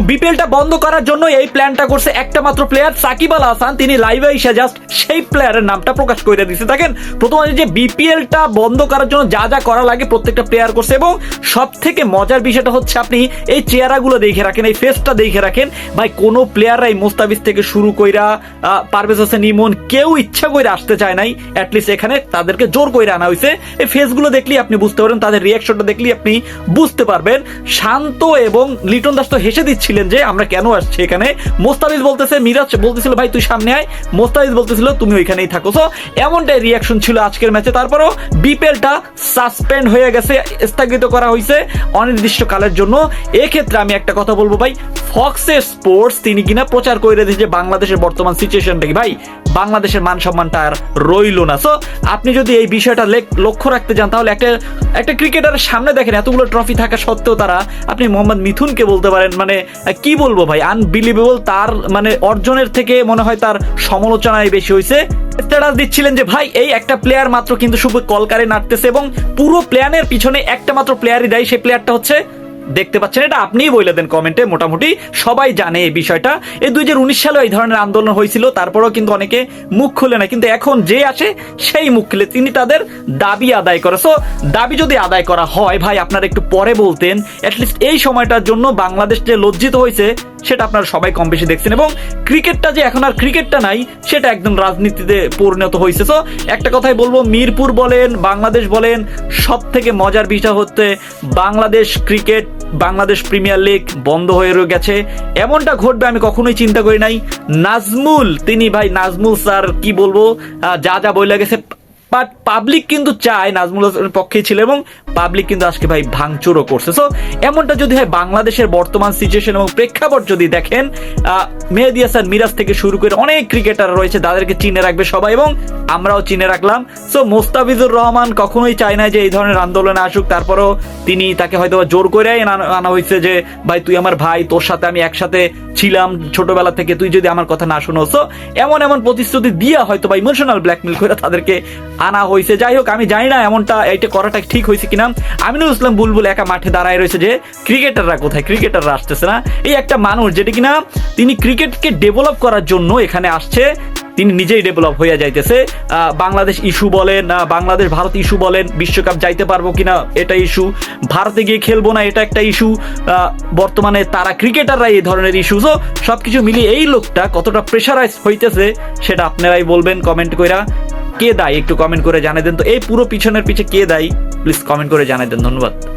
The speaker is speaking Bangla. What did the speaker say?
বিপিএলটা বন্ধ করার জন্য এই প্ল্যানটা করছে একটা মাত্র প্লেয়ার সাকিব আল হাসান। তিনি লাইভে এসে জাস্ট সেই প্লেয়ারের নামটা প্রকাশ করে দিচ্ছে দেখেন প্রথমত যে বিপিএলটা বন্ধ করার জন্য যা যা করা লাগে প্রত্যেকটা প্লেয়ার করছে এবং সব থেকে মজার বিষয়টা হচ্ছে আপনি এই চেহারাগুলো দেখে রাখেন, এই ফেসটা দেখে রাখেন। ভাই, কোনো প্লেয়াররাই মোস্তাফিজ থেকে শুরু কইরা পারভেজ হোসেন, ইমন কেউ ইচ্ছা করে আসতে চায় নাই। অ্যাটলিস্ট এখানে তাদেরকে জোর করে আনা হয়েছে এই ফেসগুলো দেখলেই আপনি বুঝতে পারবেন, তাদের রিয়াকশনটা দেখলেই আপনি বুঝতে পারবেন। শান্ত এবং লিটন দাস তো হেসে দিচ্ছিলেন যে, আমরা কেন আসছি এখানে? মোস্তাফিজ বলতেছে, মিরাজ বলতেছিল, ভাই, তুই সামনে আয়। মোস্তাফিজ বলতেছিল তুমি ওইখানেই থাকো। সো এমনটাই রিয়াকশন ছিল আজকের ম্যাচে তারপরও বিপিএলটা সাসপেন্ড হয়ে গেছে, স্থগিত করা হয়েছে অনির্দিষ্টকালের জন্য। এক্ষেত্রে আমি একটা কথা বলব, ভাই ফক্সের স্পোর্টস তিনি কিনা প্রচার করে দিয়েছে যে বাংলাদেশের বর্তমান সিচুয়েশনটা কি ভাই, বাংলাদেশের মান সম্মানটা আর রইল না। সো আপনি যদি এই বিষয়টা লক্ষ্য রাখতে চান তাহলে একটা একটা ক্রিকেটারের সামনে দেখেন, এতগুলো ট্রফি থাকা সত্ত্বেও তারা আপনি মোহাম্মদ মিথুনকে বলতে পারেন মানে কি বলব ভাই? আনবিলিভেবল তার মানে অর্জনের থেকে মনে হয় তার সমালোচনায় বেশি হয়েছে স্ট্যাটাস দিচ্ছিলেন যে, ভাই, এই একটা প্লেয়ার মাত্র কিন্তু শুধু কলকারে নাটতেছে এবং পুরো প্ল্যানের পিছনে একটা মাত্র প্লেয়ারই দেয়। সেই প্লেয়ারটা হচ্ছে দেখতে পাচ্ছেন, এটা আপনিই বলে দেন কমেন্টে। মোটামুটি সবাই জানে এই বিষয়টা। এই দুই হাজার উনিশ সালে এই ধরনের আন্দোলন হয়েছিল, তারপরেও কিন্তু অনেকে মুখ খুলে না কিন্তু এখন যে আসে, সেই মুখ খুলে তিনি তাদের দাবি আদায় করে। সো দাবি যদি আদায় করা হয়, ভাই, আপনারা একটু পরে বলতেন অ্যাটলিস্ট এই সময়টার জন্য বাংলাদেশ যে লজ্জিত হয়েছে সেটা আপনারা সবাই কম বেশি দেখছেন এবং ক্রিকেটটা যে এখন আর ক্রিকেটটা নাই, সেটা একদম রাজনীতিতে পরিণত হয়েছে। তো একটা কথাই বলব, মিরপুর বলেন, বাংলাদেশ বলেন সব থেকে মজার বিষয় হচ্ছে Bangladesh cricket, Bangladesh premier league বন্ধ হয়ে রয়ে গেছে। এমনটা ঘটবে আমি কখনোই চিন্তা করি নাই। নাজমুল, তিনি ভাই, নাজমুল স্যার, কি বলব যা যা বলে গেছে বাট পাবলিক কিন্তু চায় নাজমুল হাসানের পক্ষে ছিল এবং পাবলিক কিন্তু আজকে ভাই ভাঙচুরও করছে। সো এমনটা যদি হয় বাংলাদেশের বর্তমান সিচুয়েশন এবং প্রেক্ষাপট যদি দেখেন মেহেদি হাসান মিরাজ থেকে শুরু করে অনেক ক্রিকেটার রয়েছে, তাদেরকে চিনে রাখবে সবাই এবং আমরাও চিনে রাখলাম। সো মোস্তাফিজুর রহমান কখনোই চায় না যে এই ধরনের আন্দোলনে আসুক, তারপরও তিনি তাকে হয়তো জোর করে আনা হয়েছে যে, ভাই, তুই আমার ভাই, তোর সাথে আমি একসাথে ছিলাম ছোটবেলা থেকে, তুই যদি আমার কথা না শুনো। সো এমন এমন প্রতিশ্রুতি দিয়া হয়তো বা ইমোশনাল ব্ল্যাকমেল করে তাদেরকে আনা হয়েছে যাই হোক, আমি জানি না এমনটা এটা করাটা ঠিক হয়েছে কিনা। আমিনুল ইসলাম বুলবুল একা মাঠে দাঁড়ায় রয়েছে যে, ক্রিকেটাররা কোথায়? ক্রিকেটাররা আসতেছে না। এই একটা মানুষ, যেটা কিনা তিনি ক্রিকেটকে ডেভেলপ করার জন্য এখানে আসছে, তিনি নিজেই ডেভেলপ হয়ে যাইতেছে। বাংলাদেশ ইস্যু বলেন বাংলাদেশ ভারত ইস্যু বলেন, বিশ্বকাপ যাইতে পারব কিনা, এটা ইস্যু। ভারতে গিয়ে খেলব না, এটা একটা ইস্যু। বর্তমানে তারা ক্রিকেটাররা এই ধরনের ইস্যু। তো সবকিছু মিলিয়ে এই লোকটা কতটা প্রেশারাইজ হইতেছে, সেটা আপনারাই বলবেন কমেন্ট কইরা। কে দায়ী? একটু কমেন্ট করে জানাই দেন তো। এই পুরো পিছনের পিছে কে দায়ী? প্লিজ কমেন্ট করে জানাই দেন, ধন্যবাদ।